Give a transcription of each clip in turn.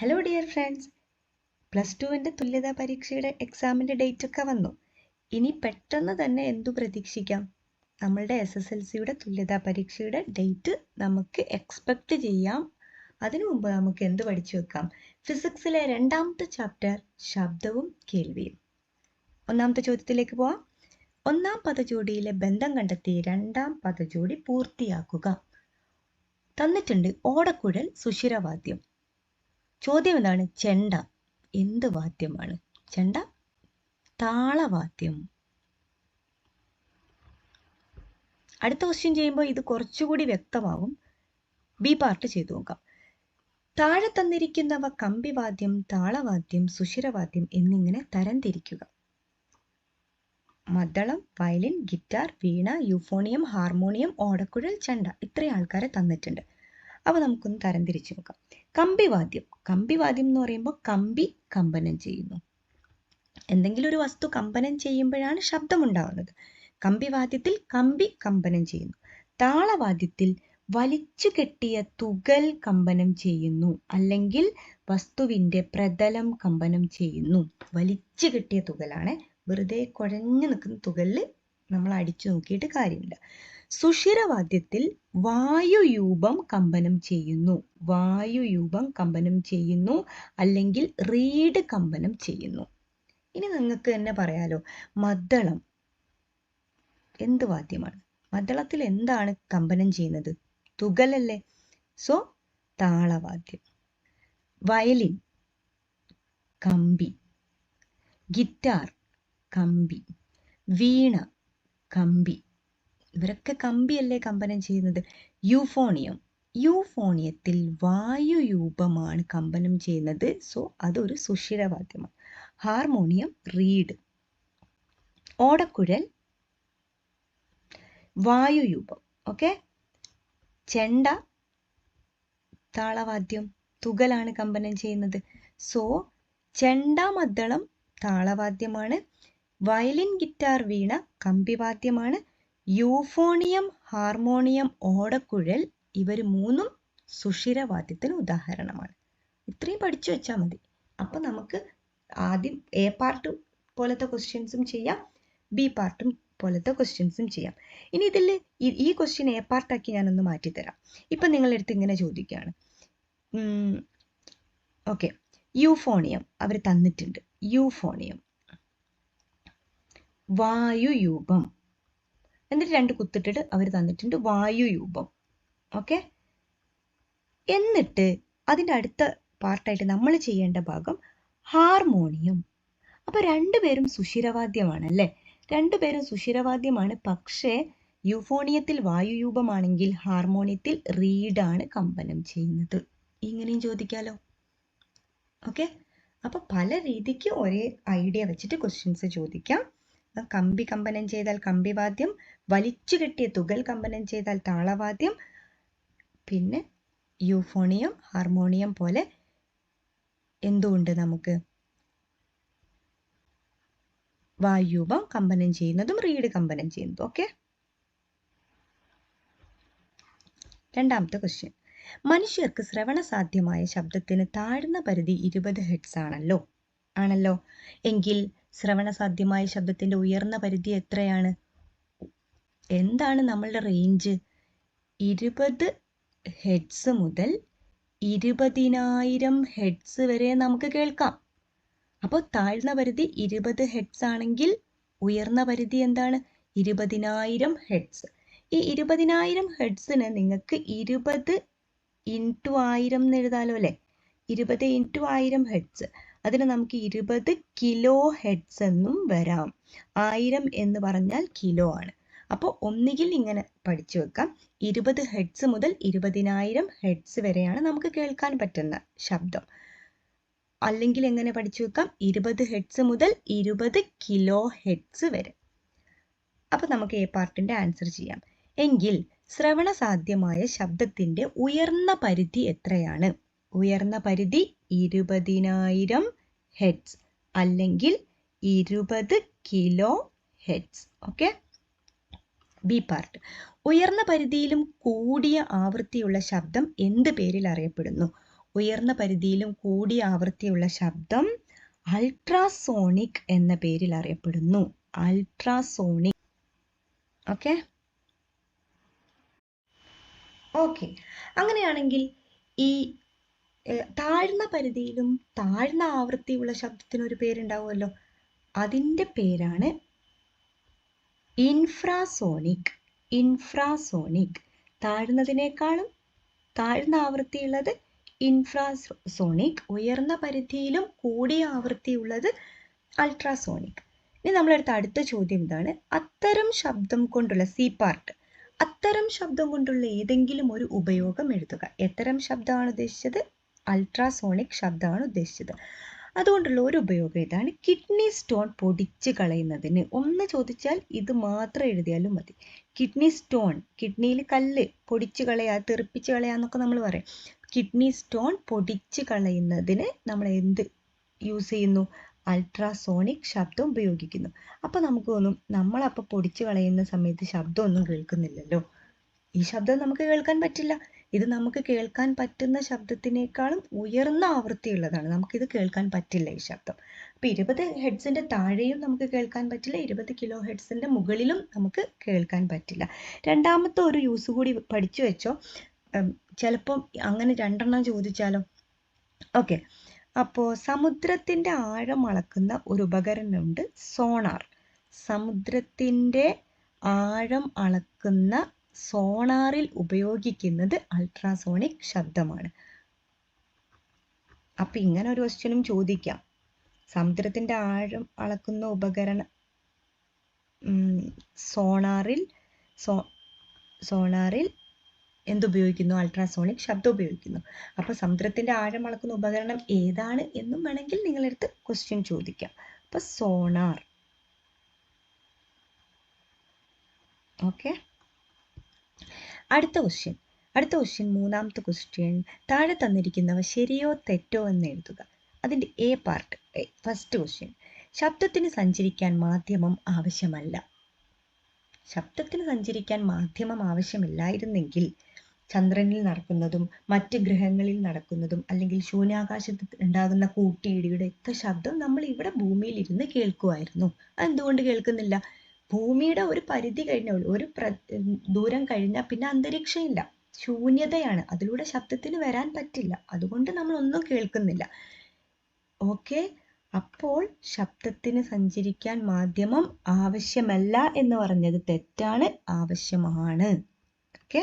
Hello dear friends plus ടുവിന്റെ തുല്യതാ പരീക്ഷയുടെ എക്സാമിന്റെ ഡേറ്റ് ഒക്കെ വന്നു. ഇനി പെട്ടെന്ന് തന്നെ എന്തു പ്രതീക്ഷിക്കാം? നമ്മളുടെ എസ് എസ് എൽ സിയുടെ തുല്യതാ പരീക്ഷയുടെ ഡേറ്റ് നമുക്ക് എക്സ്പെക്റ്റ് ചെയ്യാം. അതിനു മുമ്പ് നമുക്ക് എന്ത് പഠിച്ചു വെക്കാം? ഫിസിക്സിലെ രണ്ടാമത്തെ ചാപ്റ്റർ ശബ്ദവും കേൾവിയും. ഒന്നാമത്തെ ചോദ്യത്തിലേക്ക് പോവാം. ഒന്നാം പദജോടിയിലെ ബന്ധം കണ്ടെത്തി രണ്ടാം പദജോടി പൂർത്തിയാക്കുക. തന്നിട്ടുണ്ട് ഓടക്കുഴൽ സുഷിരവാദ്യം. ചോദ്യം എന്താണ്? ചെണ്ട. എന്ത് വാദ്യമാണ്? ചെണ്ട? താളവാദ്യം. അടുത്ത ക്വസ്റ്റ്യൻ ചെയ്യുമ്പോൾ ഇത് കുറച്ചുകൂടി വ്യക്തമാവും. ബി പാർട്ട് ചെയ്തു നോക്കാം. താഴെ തന്നിരിക്കുന്നവ കമ്പിവാദ്യം താളവാദ്യം സുഷിരവാദ്യം എന്നിങ്ങനെ തരംതിരിക്കുക. മദ്ദളം വയലിൻ ഗിറ്റാർ വീണ യൂഫോണിയം ഹാർമോണിയം ഓടക്കുഴൽ ചെണ്ട ഇത്രയും ആൾക്കാരെ തന്നിട്ടുണ്ട്. അവ നമുക്കൊന്ന് തരംതിരിച്ചു നോക്കാം. കമ്പിവാദ്യം. കമ്പിവാദ്യം എന്ന് പറയുമ്പോൾ കമ്പി കമ്പനം ചെയ്യുന്നു. എന്തെങ്കിലും ഒരു വസ്തു കമ്പനം ചെയ്യുമ്പോഴാണ് ശബ്ദമുണ്ടാവുന്നത്. കമ്പിവാദ്യത്തിൽ കമ്പി കമ്പനം ചെയ്യുന്നു. താളവാദ്യത്തിൽ വലിച്ചു കെട്ടിയ തുകൽ കമ്പനം ചെയ്യുന്നു. അല്ലെങ്കിൽ വസ്തുവിന്റെ പ്രതലം കമ്പനം ചെയ്യുന്നു. വലിച്ചു കെട്ടിയ തുകലാണ്. വെറുതെ കുഴഞ്ഞു നിൽക്കുന്ന തുകലിൽ നമ്മൾ അടിച്ചു നോക്കിയിട്ട് കാര്യമില്ല. സുഷിരവാദ്യത്തിൽ വായുയൂപം കമ്പനം ചെയ്യുന്നു. വായുയൂപം കമ്പനം ചെയ്യുന്നു അല്ലെങ്കിൽ റീഡ് കമ്പനം ചെയ്യുന്നു. ഇനി നിങ്ങൾക്ക് തന്നെ പറയാലോ മദ്ദളം എന്ത് വാദ്യമാണ്? മദ്ദളത്തിൽ എന്താണ് കമ്പനം ചെയ്യുന്നത്? തുകലല്ലേ? സോ താളവാദ്യം. വയലിൻ കമ്പി. ഗിറ്റാർ കമ്പി. വീണ കമ്പി. ഇവരൊക്കെ കമ്പിയല്ലേ കമ്പനം ചെയ്യുന്നത്? യൂഫോണിയം. യൂഫോണിയത്തിൽ വായുരൂപമാണ് കമ്പനം ചെയ്യുന്നത്. സോ അതൊരു സുഷിരവാദ്യമാണ് ഹാർമോണിയം റീഡ്. ഓടക്കുഴൽ വായുരൂപം. ഓക്കെ? ചെണ്ട താളവാദ്യം തുകലാണ് കമ്പനം ചെയ്യുന്നത്. സോ ചെണ്ട മദ്ദളം താളവാദ്യമാണ്. വയലിൻ ഗിറ്റാർ വീണ കമ്പിവാദ്യമാണ്. യൂഫോണിയം ഹാർമോണിയം ഓടക്കുഴൽ ഇവർ മൂന്നും സുഷിരവാദ്യത്തിന് ഉദാഹരണമാണ്. ഇത്രയും പഠിച്ചു വെച്ചാൽ മതി. അപ്പം നമുക്ക് ആദ്യം എ പാർട്ട് പോലത്തെ ക്വസ്റ്റ്യൻസും ചെയ്യാം. ബി പാർട്ടും പോലത്തെ ക്വസ്റ്റ്യൻസും ചെയ്യാം. ഇനി ഇതിൽ ഈ ക്വസ്റ്റ്യൻ എ പാർട്ടാക്കി ഞാനൊന്ന് മാറ്റിത്തരാം. ഇപ്പം നിങ്ങളെടുത്ത് ഇങ്ങനെ ചോദിക്കുകയാണ് ഓക്കെ യൂഫോണിയം അവർ തന്നിട്ടുണ്ട്. യൂഫോണിയം. വായുയൂപം എന്നിട്ട് രണ്ട് കുത്തിട്ടിട്ട് അവർ തന്നിട്ടുണ്ട് വായുയൂപം ഓക്കെ എന്നിട്ട് അതിന്റെ അടുത്ത പാർട്ടായിട്ട് നമ്മൾ ചെയ്യേണ്ട ഭാഗം ഹാർമോണിയം. അപ്പോൾ രണ്ടുപേരും സുഷിരവാദ്യമാണല്ലേ? രണ്ടുപേരും സുഷിരവാദ്യമാണ്. പക്ഷേ യൂഫോണിയത്തിൽ വായുയൂപമാണെങ്കിൽ ഹാർമോണിയത്തിൽ റീഡാണ് കമ്പനം ചെയ്യുന്നത്. ഇങ്ങനെയും ചോദിക്കാലോ? ഓക്കെ അപ്പോൾ പല രീതിക്ക് ഒരേ ഐഡിയ വെച്ചിട്ട് ക്വസ്റ്റ്യൻസ് ചോദിക്കാം. കമ്പി കമ്പനം ചെയ്താൽ കമ്പിവാദ്യം വലിച്ചു കെട്ടിയ തുകൽ കമ്പനം ചെയ്താൽ താളവാദ്യം പിന്നെ യൂഫോണിയം ഹാർമോണിയം പോലെ എന്തുകൊണ്ട് നമുക്ക്? വായുപം കമ്പനം ചെയ്യുന്നതും റീഡ് കമ്പനം ചെയ്യുന്നതും ഓക്കെ രണ്ടാമത്തെ ക്വസ്റ്റ്യൻ മനുഷ്യർക്ക് ശ്രവണ സാധ്യമായ ശബ്ദത്തിന് താഴ്ന്ന പരിധി ഇരുപത് ഹെഡ്സ് ആണല്ലോ. ആണല്ലോ. എങ്കിൽ ശ്രവണ സാധ്യമായ ശബ്ദത്തിന്റെ ഉയർന്ന പരിധി എത്രയാണ്? എന്താണ് നമ്മളുടെ റേഞ്ച് ഇരുപത് ഹെഡ്സ് മുതൽ ഇരുപതിനായിരം ഹെഡ്സ് വരെ നമുക്ക് കേൾക്കാം. അപ്പോൾ താഴ്ന്ന പരിധി ഇരുപത് ഹെഡ്സ് ആണെങ്കിൽ ഉയർന്ന പരിധി എന്താണ്? ഇരുപതിനായിരം ഹെഡ്സ് ഈ ഇരുപതിനായിരം ഹെഡ്സിന് നിങ്ങൾക്ക് ഇരുപത് ഇന്റു ആയിരം എന്ന് എഴുതാലോ അല്ലേ? ഇരുപത് ഇന്റു ആയിരം ഹെഡ്സ് അതിന് നമുക്ക് ഇരുപത് കിലോ ഹെഡ്സ് എന്നും വരാം. ആയിരം എന്ന് പറഞ്ഞാൽ കിലോ ആണ്. അപ്പോൾ ഒന്നുകിൽ ഇങ്ങനെ പഠിച്ചു വെക്കാം. ഇരുപത് ഹെഡ്സ് മുതൽ ഇരുപതിനായിരം ഹെഡ്സ് വരെയാണ് നമുക്ക് കേൾക്കാൻ പറ്റുന്ന ശബ്ദം. അല്ലെങ്കിൽ എങ്ങനെ പഠിച്ചു വെക്കാം? ഇരുപത് ഹെഡ്സ് മുതൽ ഇരുപത് കിലോ ഹെഡ്സ് വരെ. അപ്പോൾ നമുക്ക് എ പാർട്ടിന്റെ ആൻസർ ചെയ്യാം. എങ്കിൽ ശ്രവണ സാധ്യമായ ശബ്ദത്തിന്റെ ഉയർന്ന പരിധി എത്രയാണ്? ഉയർന്ന പരിധി ഇരുപതിനായിരം ഹെഡ്സ് അല്ലെങ്കിൽ ഇരുപത് kilo hertz okay B part. ഉയർന്ന പരിധിയിലും കൂടിയ ആവൃത്തിയുള്ള ശബ്ദം എന്ത് പേരിൽ അറിയപ്പെടുന്നു? ഉയർന്ന പരിധിയിലും കൂടിയ ആവൃത്തിയുള്ള ശബ്ദം അൾട്രാസോണിക് എന്ന പേരിൽ അറിയപ്പെടുന്നു. അൾട്രാസോണിക്. ഓക്കെ? ഓക്കെ. അങ്ങനെയാണെങ്കിൽ ഈ താഴ്ന്ന പരിധിയിലും താഴ്ന്ന ആവൃത്തിയുള്ള ശബ്ദത്തിനൊരു പേരുണ്ടാവുമല്ലോ. അതിന്റെ പേരാണ് ഇൻഫ്രാസോണിക് ഇൻഫ്രാസോണിക്. താഴ്ന്നതിനേക്കാളും താഴ്ന്ന ആവൃത്തിയുള്ളത് ഇൻഫ്രാസോണിക്. ഉയർന്ന പരിധിയിലും കൂടിയ ആവൃത്തിയുള്ളത് അൾട്രാസോണിക്. ഇനി നമ്മളെടുത്ത അടുത്ത ചോദ്യം ഇതാണ്. അത്തരം ശബ്ദം കൊണ്ടുള്ള സി പാർട്ട്. അത്തരം ശബ്ദം കൊണ്ടുള്ള ഏതെങ്കിലും ഒരു ഉപയോഗം എഴുതുക. എത്തരം ശബ്ദമാണ് ഉദ്ദേശിച്ചത്? അൾട്രാസോണിക് ശബ്ദമാണ് ഉദ്ദേശിച്ചത്. അതുകൊണ്ടുള്ള ഒരു ഉപയോഗം ഇതാണ്. കിഡ്നി സ്റ്റോൺ പൊടിച്ച് കളയുന്നതിന്. ഒന്ന് ചോദിച്ചാൽ ഇത് മാത്രം എഴുതിയാലും മതി. കിഡ്നി സ്റ്റോൺ കിഡ്നിയിൽ കല്ല് പൊടിച്ച് കളയാ തെറിപ്പിച്ച് കളയാന്നൊക്കെ നമ്മൾ പറയും. കിഡ്നി സ്റ്റോൺ പൊടിച്ച് കളയുന്നതിന് നമ്മൾ എന്ത് യൂസ് ചെയ്യുന്നു? അൾട്രാസോണിക് ശബ്ദം ഉപയോഗിക്കുന്നു. അപ്പോൾ നമുക്ക് തോന്നും നമ്മളപ്പോൾ പൊടിച്ച് കളയുന്ന സമയത്ത് ശബ്ദമൊന്നും കേൾക്കുന്നില്ലല്ലോ. ഈ ശബ്ദം നമുക്ക് കേൾക്കാൻ പറ്റില്ല. ഇത് നമുക്ക് കേൾക്കാൻ പറ്റുന്ന ശബ്ദത്തിനേക്കാളും ഉയർന്ന ആവൃത്തിയുള്ളതാണ്. നമുക്കിത് കേൾക്കാൻ പറ്റില്ല ഈ ശബ്ദം. അപ്പോൾ ഇരുപത് ഹെഡ്സിന്റെ താഴെയും നമുക്ക് കേൾക്കാൻ പറ്റില്ല. ഇരുപത് കിലോ ഹെഡ്സിന്റെ മുകളിലും നമുക്ക് കേൾക്കാൻ പറ്റില്ല. രണ്ടാമത്തെ ഒരു യൂസ് കൂടി പഠിച്ചു വെച്ചോ. ചിലപ്പം അങ്ങനെ രണ്ടെണ്ണം ചോദിച്ചാലോ? ഓക്കെ. അപ്പോൾ സമുദ്രത്തിന്റെ ആഴം അളക്കുന്ന ഒരു ഉപകരണമുണ്ട് സോണാർ. സമുദ്രത്തിന്റെ ആഴം അളക്കുന്ന സോണാറിൽ ഉപയോഗിക്കുന്നത് അൾട്രാസോണിക് ശബ്ദമാണ്. അപ്പം ഇങ്ങനെ ഒരു ക്വസ്റ്റ്യനും ചോദിക്കാം. സമുദ്രത്തിന്റെ ആഴം അളക്കുന്ന ഉപകരണം സോണാറിൽ സോ സോണാറിൽ എന്തുപയോഗിക്കുന്നു അൾട്രാസോണിക് ശബ്ദം ഉപയോഗിക്കുന്നു. അപ്പോൾ സമുദ്രത്തിന്റെ ആഴം അളക്കുന്ന ഉപകരണം ഏതാണ് എന്നും വേണമെങ്കിൽ നിങ്ങളെടുത്ത് ക്വസ്റ്റ്യൻ ചോദിക്കാം. അപ്പോൾ സോണാർ. ഓക്കെ. അടുത്ത ക്വസ്റ്റ്യൻ അടുത്ത ക്വസ്റ്റ്യൻ മൂന്നാമത്തെ ക്വസ്റ്റ്യൻ താഴെ തന്നിരിക്കുന്നവ ശരിയോ തെറ്റോ എന്ന് എഴുതുക. അതിന്റെ എ പാർട്ട് ഫസ്റ്റ് ക്വസ്റ്റ്യൻ ശബ്ദത്തിന് സഞ്ചരിക്കാൻ മാധ്യമം ആവശ്യമല്ല. ശബ്ദത്തിന് സഞ്ചരിക്കാൻ മാധ്യമം ആവശ്യമില്ലായിരുന്നെങ്കിൽ ചന്ദ്രനിൽ നടക്കുന്നതും മറ്റ് ഗ്രഹങ്ങളിൽ നടക്കുന്നതും അല്ലെങ്കിൽ ശൂന്യാകാശത്ത് ഉണ്ടാകുന്ന കൂട്ടിയിടിയുടെ ഒക്കെ ശബ്ദം നമ്മൾ ഇവിടെ ഭൂമിയിൽ ഇരുന്ന് കേൾക്കുമായിരുന്നു. അതെന്തുകൊണ്ട് കേൾക്കുന്നില്ല? ഭൂമിയുടെ ഒരു പരിധി കഴിഞ്ഞ ഒരു ദൂരം കഴിഞ്ഞാൽ പിന്നെ അന്തരീക്ഷമില്ല. ശൂന്യതയാണ്. അതിലൂടെ ശബ്ദത്തിന് വരാൻ പറ്റില്ല. അതുകൊണ്ട് നമ്മൾ ഒന്നും കേൾക്കുന്നില്ല. ഓക്കെ? അപ്പോൾ ശബ്ദത്തിന് സഞ്ചരിക്കാൻ മാധ്യമം ആവശ്യമല്ല എന്ന് പറഞ്ഞത് തെറ്റാണ് ആവശ്യമാണ്. ഓക്കെ?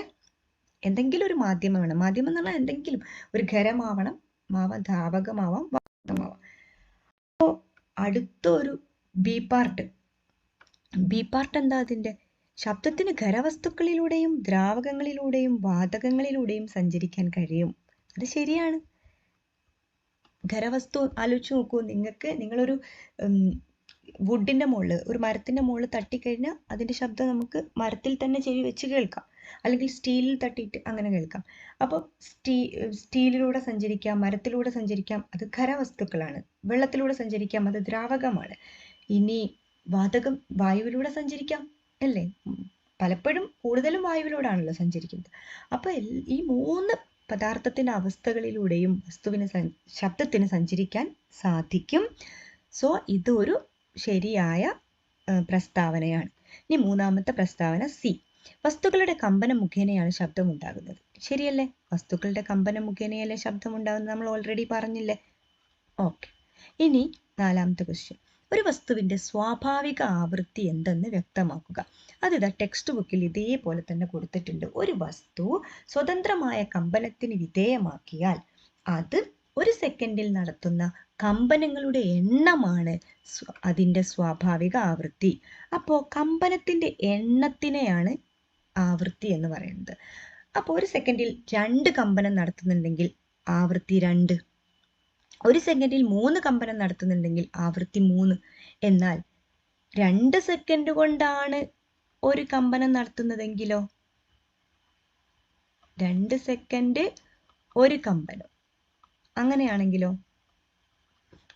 എന്തെങ്കിലും ഒരു മാധ്യമം വേണം. മാധ്യമം എന്ന് പറഞ്ഞാൽ എന്തെങ്കിലും ഒരു ഖരമാവണം മാവാം ധാവകമാവാം വാതകമാവാം. അപ്പോൾ അടുത്തൊരു ബി പാർട്ട് ബി പാർട്ട് എന്താ അതിന്റെ? ശബ്ദത്തിന് ഖരവസ്തുക്കളിലൂടെയും ദ്രാവകങ്ങളിലൂടെയും വാതകങ്ങളിലൂടെയും സഞ്ചരിക്കാൻ കഴിയും. അത് ശരിയാണ്. ഖരവസ്തു ആലോചിച്ച് നോക്കൂ. നിങ്ങൾക്ക് നിങ്ങളൊരു വുഡിന്റെ മുകളിൽ ഒരു മരത്തിന്റെ മുകളിൽ തട്ടിക്കഴിഞ്ഞാൽ അതിന്റെ ശബ്ദം നമുക്ക് മരത്തിൽ തന്നെ ചെവി വെച്ച് കേൾക്കാം. അല്ലെങ്കിൽ സ്റ്റീലിൽ തട്ടിയിട്ട് അങ്ങനെ കേൾക്കാം. അപ്പോൾ സ്റ്റീ സ്റ്റീലിലൂടെ സഞ്ചരിക്കാം മരത്തിലൂടെ സഞ്ചരിക്കാം അത് ഖരവസ്തുക്കളാണ്. വെള്ളത്തിലൂടെ സഞ്ചരിക്കാം അത് ദ്രാവകമാണ്. ഇനി വാതകം വായുവിലൂടെ സഞ്ചരിക്കാം അല്ലേ? പലപ്പോഴും കൂടുതലും വായുവിലൂടെയാണല്ലോ സഞ്ചരിക്കുന്നത്. അപ്പൊ ഈ മൂന്ന് പദാർത്ഥത്തിന്റെ അവസ്ഥകളിലൂടെയും വസ്തുവിന് ശബ്ദത്തിന് സഞ്ചരിക്കാൻ സാധിക്കും. സോ ഇതൊരു ശരിയായ പ്രസ്താവനയാണ്. ഇനി മൂന്നാമത്തെ പ്രസ്താവന സി. വസ്തുക്കളുടെ കമ്പനം മുഖേനയാണ് ശബ്ദം ഉണ്ടാകുന്നത് ശരിയല്ലേ? വസ്തുക്കളുടെ കമ്പനം മുഖേനയല്ലേ ശബ്ദം ഉണ്ടാകുന്നത് നമ്മൾ ഓൾറെഡി പറഞ്ഞില്ലേ? ഓക്കെ. ഇനി നാലാമത്തെ ക്വസ്റ്റ്യൻ ഒരു വസ്തുവിന്റെ സ്വാഭാവിക ആവൃത്തി എന്തെന്ന് വ്യക്തമാക്കുക. അതിതാ ടെക്സ്റ്റ് ബുക്കിൽ ഇതേപോലെ തന്നെ കൊടുത്തിട്ടുണ്ട്. ഒരു വസ്തു സ്വതന്ത്രമായ കമ്പനത്തിന് വിധേയമാക്കിയാൽ അത് ഒരു സെക്കൻഡിൽ നടത്തുന്ന കമ്പനങ്ങളുടെ എണ്ണമാണ് അതിന്റെ സ്വാഭാവിക ആവൃത്തി. അപ്പോൾ കമ്പനത്തിന്റെ എണ്ണത്തിനെയാണ് ആവൃത്തി എന്ന് പറയുന്നത്. അപ്പോൾ ഒരു സെക്കൻഡിൽ രണ്ട് കമ്പനം നടത്തുന്നുണ്ടെങ്കിൽ ആവൃത്തി രണ്ട് ഒരു സെക്കൻഡിൽ മൂന്ന് കമ്പനം നടത്തുന്നുണ്ടെങ്കിൽ ആവൃത്തി മൂന്ന്. എന്നാൽ രണ്ട് സെക്കൻഡ് കൊണ്ടാണ് ഒരു കമ്പനം നടത്തുന്നതെങ്കിലോ? രണ്ട് സെക്കൻഡ് ഒരു കമ്പനം. അങ്ങനെയാണെങ്കിലോ?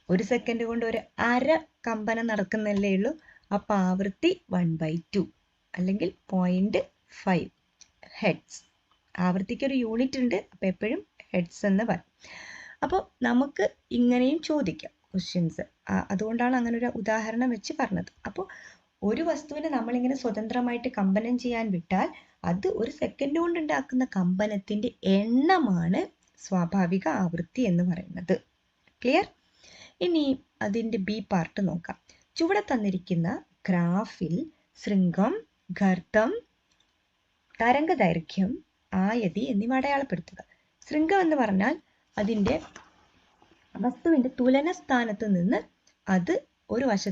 ഒരു സെക്കൻഡ് കൊണ്ട് ഒരു അര കമ്പനം നടക്കുന്നല്ലേ ഉള്ളൂ. അപ്പോൾ ആവൃത്തി വൺ ബൈ ടു അല്ലെങ്കിൽ പോയിന്റ് ഫൈവ് ഹെഡ്സ് ആവൃത്തിക്ക് ഒരു യൂണിറ്റ് ഉണ്ട്. അപ്പോൾ എപ്പോഴും ഹെഡ്സ് എന്ന് പറയും. അപ്പോൾ നമുക്ക് ഇങ്ങനെയും ചോദിക്കാം ക്വസ്റ്റ്യൻസ് അതുകൊണ്ടാണ് അങ്ങനെ ഒരു ഉദാഹരണം വെച്ച് പറഞ്ഞത്. അപ്പോൾ ഒരു വസ്തുവിനെ നമ്മളിങ്ങനെ സ്വതന്ത്രമായിട്ട് കമ്പനം ചെയ്യാൻ വിട്ടാൽ അത് ഒരു സെക്കൻഡ് കൊണ്ട് ഉണ്ടാക്കുന്ന കമ്പനത്തിന്റെ എണ്ണമാണ് സ്വാഭാവിക ആവൃത്തി എന്ന് പറയുന്നത്. ക്ലിയർ ഇനി അതിന്റെ ബി പാർട്ട് നോക്കാം. ചുവടെ തന്നിരിക്കുന്ന ഗ്രാഫിൽ ശൃംഗം ഗർത്തം തരംഗദൈർഘ്യം ആയതി എന്നിവ അടയാളപ്പെടുത്തുക. ശൃംഗം എന്ന് പറഞ്ഞാൽ അതിന്റെ വസ്തുവിന്റെ തുലന സ്ഥാനത്ത് നിന്ന് അത് ഒരു വശ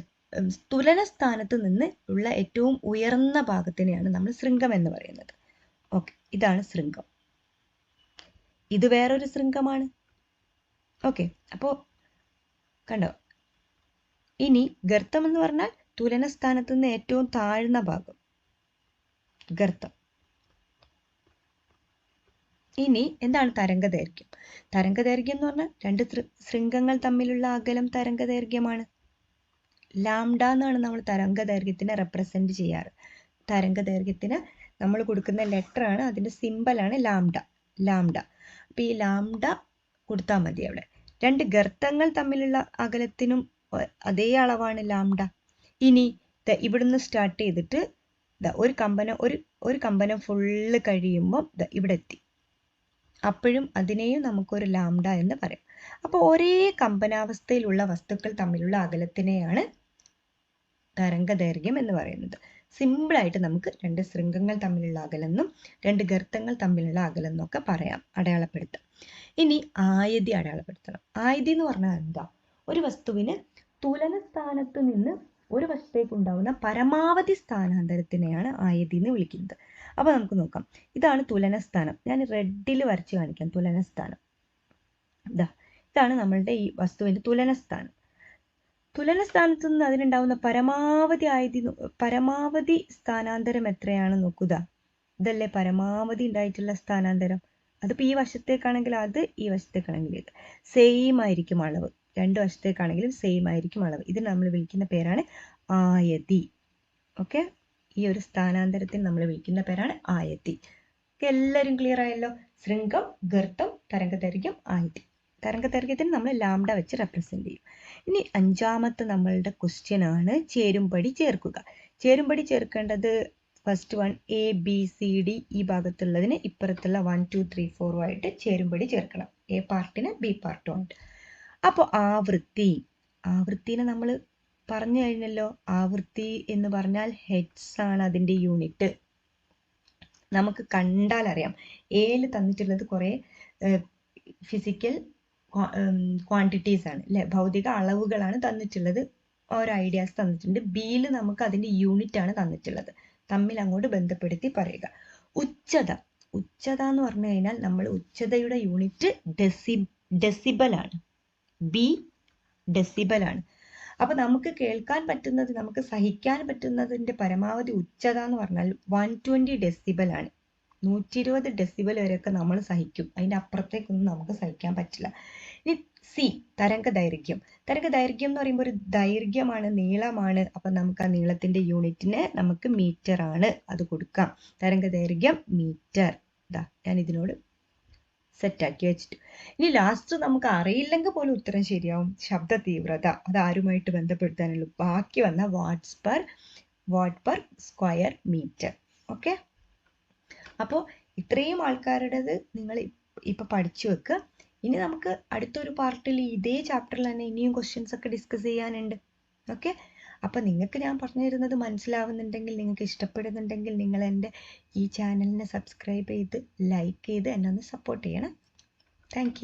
തുലന സ്ഥാനത്ത് നിന്ന് ഉള്ള ഏറ്റവും ഉയർന്ന ഭാഗത്തിനെയാണ് നമ്മൾ ശൃംഗം എന്ന് പറയുന്നത്. ഓക്കെ ഇതാണ് ശൃംഗം. ഇത് വേറൊരു ശൃംഗമാണ്. ഓക്കെ അപ്പോൾ കണ്ടോ? ഇനി ഗർത്തം എന്ന് പറഞ്ഞാൽ തുലന സ്ഥാനത്ത് നിന്ന് ഏറ്റവും താഴ്ന്ന ഭാഗം. ഗർത്തം. ഇനി എന്താണ് തരംഗദൈർഘ്യം? തരംഗദൈർഘ്യം എന്ന് പറഞ്ഞാൽ രണ്ട് ശൃംഗങ്ങൾ തമ്മിലുള്ള അകലം തരംഗദൈർഘ്യമാണ്. ലാംഡ എന്നാണ് നമ്മൾ തരംഗദൈർഘ്യത്തിനെ റെപ്രസെന്റ് ചെയ്യാറ്. തരംഗദൈർഘ്യത്തിന് നമ്മൾ കൊടുക്കുന്ന അതിന്റെ സിമ്പൽ ആണ് ലാംഡ. ലാംഡ. അപ്പൊ ഈ ലാംഡ കൊടുത്താൽ മതി അവിടെ. രണ്ട് ഗർത്തങ്ങൾ തമ്മിലുള്ള അകലത്തിനും അതേ അളവാണ് ലാംഡ. ഇനി ഇവിടുന്ന് സ്റ്റാർട്ട് ചെയ്തിട്ട് ഒരു കമ്പനം ഒരു ഒരു കമ്പനം ഫുള്ള് കഴിയുമ്പോൾ ഇവിടെ എത്തി അപ്പോഴും അതിനെയും നമുക്കൊരു ലാംഡ എന്ന് പറയാം. അപ്പോൾ ഒരേ കമ്പനാവസ്ഥയിലുള്ള വസ്തുക്കൾ തമ്മിലുള്ള അകലത്തിനെയാണ് തരംഗദൈർഘ്യം എന്ന് പറയുന്നത്. സിമ്പിളായിട്ട് നമുക്ക് രണ്ട് ശൃംഗങ്ങൾ തമ്മിലുള്ള അകലെന്നും രണ്ട് ഗർത്തങ്ങൾ തമ്മിലുള്ള അകലെന്നും ഒക്കെ പറയാം അടയാളപ്പെടുത്താം. ഇനി ആയതി അടയാളപ്പെടുത്തണം. ആയതി എന്ന് പറഞ്ഞാൽ എന്താ? ഒരു വസ്തുവിന് തുലന സ്ഥാനത്ത് നിന്ന് ഒരു വശത്തേക്ക് ഉണ്ടാവുന്ന പരമാവധി സ്ഥാനാന്തരത്തിനെയാണ് ആയതി എന്ന് വിളിക്കുന്നത്. അപ്പൊ നമുക്ക് നോക്കാം. ഇതാണ് തുലനസ്ഥാനം. ഞാൻ റെഡിൽ വരച്ച് കാണിക്കാം തുലനസ്ഥാനം. ഇതാ ഇതാണ് നമ്മളുടെ ഈ വസ്തുവിന്റെ തുലനസ്ഥാനം. സ്ഥാനം തുലന സ്ഥാനത്ത് നിന്ന് അതിനുണ്ടാവുന്ന പരമാവധി ആയതി പരമാവധി സ്ഥാനാന്തരം എത്രയാണ് നോക്കുക ഇതല്ലേ പരമാവധി ഉണ്ടായിട്ടുള്ള സ്ഥാനാന്തരം? അതിപ്പോ ഈ വശത്തേക്കാണെങ്കിൽ അത് ഈ വശത്തേക്കാണെങ്കിൽ ഇത്. സെയിം ആയിരിക്കും അളവ്. രണ്ട് വശത്തേക്കാണെങ്കിലും സെയിം ആയിരിക്കും അളവ്. ഇത് നമ്മൾ വിളിക്കുന്ന പേരാണ് ആയതി. ഓക്കെ ഈ ഒരു സ്ഥാനാന്തരത്തിൽ നമ്മൾ വിളിക്കുന്ന പേരാണ് ആയത്തി. എല്ലാവരും ക്ലിയർ ആയല്ലോ? ശൃംഗം ഗർത്തം തരംഗദൈർഘ്യം ആയതി തരംഗദൈർഘ്യത്തിന് നമ്മൾ ലാംഡ വെച്ച് റെപ്രസെന്റ് ചെയ്യും. ഇനി അഞ്ചാമത്തെ നമ്മളുടെ ക്വസ്റ്റ്യൻ ആണ് ചേരുംപടി ചേർക്കുക. ചേരുംപടി ചേർക്കേണ്ടത് first one A B C D ഈ ഭാഗത്തുള്ളതിന് ഇപ്പുറത്തുള്ള വൺ ടു ത്രീ ഫോറുമായിട്ട് ചേരുംപടി ചേർക്കണം. എ പാർട്ടിന് ബി പാർട്ടുമായിട്ട് അപ്പോൾ ആവൃത്തി. ആവൃത്തിനെ നമ്മൾ പറഞ്ഞു കഴിഞ്ഞല്ലോ ആവൃത്തി എന്ന് പറഞ്ഞാൽ ഹെഡ്സ് ആണ് അതിന്റെ യൂണിറ്റ് നമുക്ക് കണ്ടാൽ അറിയാം ഏൽ തന്നിട്ടുള്ളത് കുറേ ഫിസിക്കൽ ക്വാണ്ടിറ്റീസ് ആണ്. അല്ലെ ഭൗതിക അളവുകളാണ് തന്നിട്ടുള്ളത്. ഓരോ ഐഡിയാസ് തന്നിട്ടുണ്ട്. ബിയിൽ നമുക്ക് അതിന്റെ യൂണിറ്റ് ആണ് തന്നിട്ടുള്ളത്. തമ്മിൽ അങ്ങോട്ട് ബന്ധപ്പെടുത്തി പറയുക. ഉച്ചത. ഉച്ചത എന്ന് പറഞ്ഞു കഴിഞ്ഞാൽ നമ്മൾ ഉച്ചതയുടെ യൂണിറ്റ് ഡെസി ഡെസിബൽ ആണ്. ബി ഡെസിബൽ ആണ്. അപ്പൊ നമുക്ക് കേൾക്കാൻ പറ്റുന്നത് നമുക്ക് സഹിക്കാൻ പറ്റുന്നതിന്റെ പരമാവധി ഉച്ചത എന്ന് പറഞ്ഞാൽ വൺ ട്വന്റി ഡെസിബൽ ആണ്. നൂറ്റി ഇരുപത് ഡെസിബൽ വരെയൊക്കെ നമ്മൾ സഹിക്കും. അതിന്റെ അപ്പുറത്തേക്കൊന്നും നമുക്ക് സഹിക്കാൻ പറ്റില്ല. ഇനി സി തരംഗ ദൈർഘ്യം. തരംഗ ദൈർഘ്യം എന്ന് പറയുമ്പോൾ ഒരു ദൈർഘ്യമാണ് നീളമാണ്. അപ്പൊ നമുക്ക് ആ നീളത്തിന്റെ യൂണിറ്റിന് നമുക്ക് മീറ്റർ ആണ്. അത് കൊടുക്കാം. തരംഗ ദൈർഘ്യം മീറ്റർ ഇതാ ഞാൻ ഇതിനോട് സെറ്റാക്കി വെച്ചിട്ട്. ഇനി ലാസ്റ്റ് നമുക്ക് അറിയില്ലെങ്കിൽ പോലും ഉത്തരം ശരിയാവും. ശബ്ദ തീവ്രത. അത് ആരുമായിട്ട് ബന്ധപ്പെടുത്താനുള്ളൂ ബാക്കി വന്ന watts per watt per square metre okay അപ്പോൾ ഇത്രയും ആൾക്കാരുടേത് നിങ്ങൾ ഇപ്പൊ പഠിച്ചു വെക്കുക ഇനി നമുക്ക് അടുത്തൊരു പാർട്ടിൽ ഇതേ ചാപ്റ്ററിൽ തന്നെ ഇനിയും ക്വസ്റ്റ്യൻസ് ഒക്കെ ഡിസ്കസ് ചെയ്യാനുണ്ട്. ഓക്കെ അപ്പൊ നിങ്ങൾക്ക് ഞാൻ പറഞ്ഞു തരുന്നത് മനസ്സിലാവുന്നുണ്ടെങ്കിൽ നിങ്ങൾക്ക് ഇഷ്ടപ്പെടുന്നുണ്ടെങ്കിൽ നിങ്ങൾ എന്റെ ഈ ചാനലിനെ സബ്സ്ക്രൈബ് ചെയ്ത് ലൈക്ക് ചെയ്ത് എന്നെ ഒന്ന് സപ്പോർട്ട് ചെയ്യണം. താങ്ക്